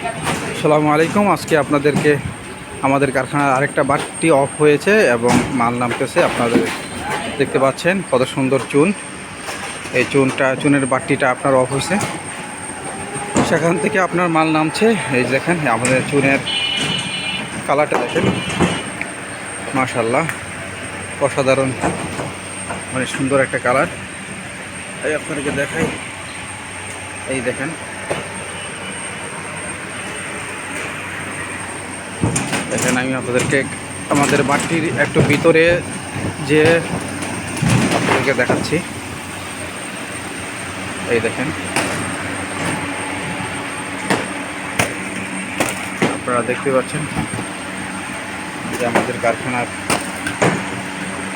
আসসালামু আলাইকুম। আজকে আপনাদেরকে আমাদের কারখানার আরেকটা বাটটি অফ হয়েছে এবং মাল নামতেছে। আপনাদের দেখতে পাচ্ছেন কত সুন্দর চুন। এই চুনটা, চুনের বাটটিটা আপনার অফ হয়েছে। সেখান থেকে আপনার মাল নামছে। এই দেখেন, আমাদের চুনের কালারটা দেখেন। মাশাল্লাহ অসাধারণ। মানে সুন্দর একটা কালার। এই আপনাদেরকে দেখাই। এই দেখেন দেখেন আমি আপনাদেরকে আমাদের বাটির একটু ভিতরে যে আপনাদেরকে দেখাচ্ছি। এই দেখেন। আপনারা দেখতে পাচ্ছেন যে আমাদের কারখানার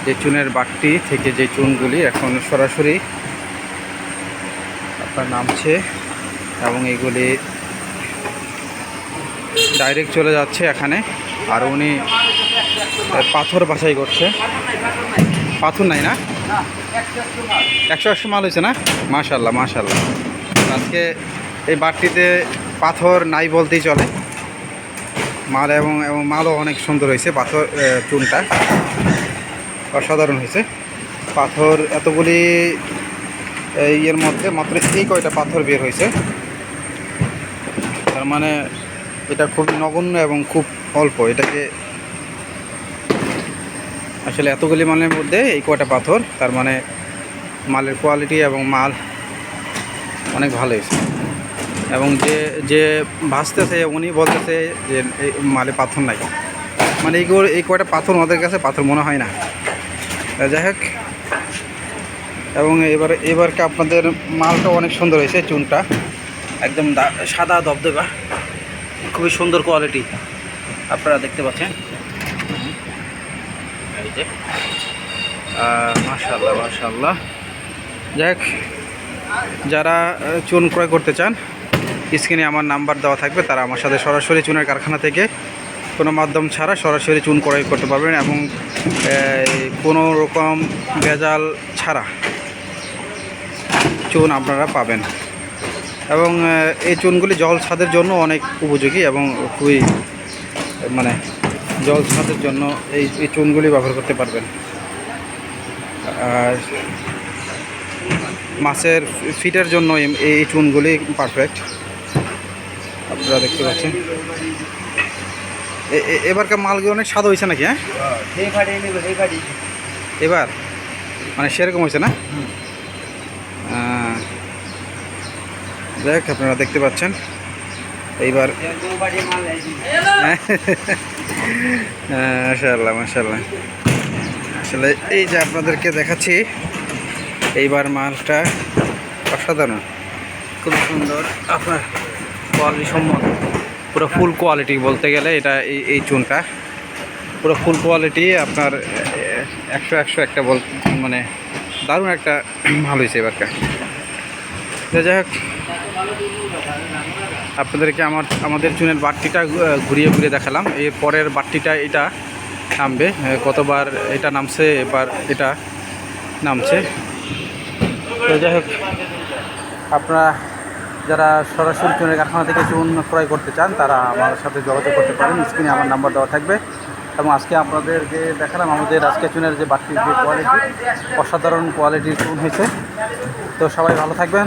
যে চুনের বাটটি থেকে যে চুনগুলি এখন সরাসরি আপনার নামছে এবং এগুলি ডাইরেক্ট চলে যাচ্ছে এখানে। আর উনি পাথর বাছাই করছে। পাথর নাই না? একশো একশো মাল হয়েছে না? মাশাল্লাহ মাশাল্লাহ। আজকে এই বাটটিতে পাথর নাই বলতেই চলে। মাল এবং এবং মালও অনেক সুন্দর হয়েছে, পাথর চুনটা। অসাধারণ হয়েছে। পাথর এতগুলি ইয়ের মধ্যে মাত্র এই কয়টা পাথর বের হয়েছে। তার মানে এটা খুব নগণ্য এবং খুব অল্প। এটাকে আসলে এতগুলি মালের মধ্যে এই কয়টা পাথর, তার মানে মালের কোয়ালিটি এবং মাল অনেক ভালো হয়েছে এবং যে যে ভাসতেছে, উনি বলতেছে যে, এই মালে পাথর নাই। মানে এইগুলো এই কয়টা পাথর ওদের কাছে, পাথর মনে হয় না। যাই হোক। এবং এবার, এবারকে আপনাদের মালটা অনেক সুন্দর হয়েছে, চুনটা। একদম সাদা দবদবা খুবই সুন্দর কোয়ালিটি আপনারা দেখতে পাচ্ছেন। এই যে। মাশাল্লাহ যাই যারা চুন ক্রয় করতে চান, স্ক্রিনে আমার নাম্বার দেওয়া থাকবে, তারা আমার সাথে সরাসরি চুনের কারখানা থেকে কোনো মাধ্যম ছাড়া সরাসরি চুন ক্রয় করতে পারবেন এবং কোনো রকম ভেজাল ছাড়া চুন আপনারা পাবেন। এবং এই চুনগুলি জল ছাদের জন্য অনেক উপযোগী এবং খুবই মানে জল ছাদের জন্য এই এই চুনগুলি ব্যবহার করতে পারবেন। আর মাছের ফিটের জন্য এই চুনগুলি পারফেক্ট আপনারা দেখতে পাচ্ছেন। এবারকার মালগুলো অনেক স্বাদ হয়েছে নাকি হ্যাঁ? ফাটি এবার মানে সেরকম হয়েছে না? যাই আপনারা দেখতে পাচ্ছেন। এইবার ফাটি মাশাল্লাহ মাশাল্লাহ আসলে এই যে আপনাদেরকে দেখাচ্ছি, এইবার মালটা অসাধারণ। খুব সুন্দর। আপনার কোয়ালিটি সম্মত। পুরো ফুল কোয়ালিটি বলতে গেলে এটা এই এই চুনটা। পুরো ফুল কোয়ালিটি আপনার একশো একশো একটা বল মানে দারুণ একটা ভালো হয়েছে এবারটা যাই হোক আপনাদেরকে আমার আমাদের চুনের বাটটিটা ঘুরিয়ে ঘুরিয়ে দেখালাম। এর পরের বাটটিটা এটা নামবে। কতবার এটা নামছে, এবার এটা নামছে। তো যাই হোক, আপনারা যারা সরাসরি চুনের কারখানা থেকে চুন ক্রয় করতে চান, তারা আমার সাথে যোগাযোগ করতে পারেন। স্ক্রিনে আমার নাম্বার দেওয়া থাকবে। এবং আজকে আপনাদের যে দেখালাম, আমাদের আজকে চুনের যে বাটটির যে কোয়ালিটি অসাধারণ কোয়ালিটির চুন হয়েছে। তো সবাই ভালো থাকবেন।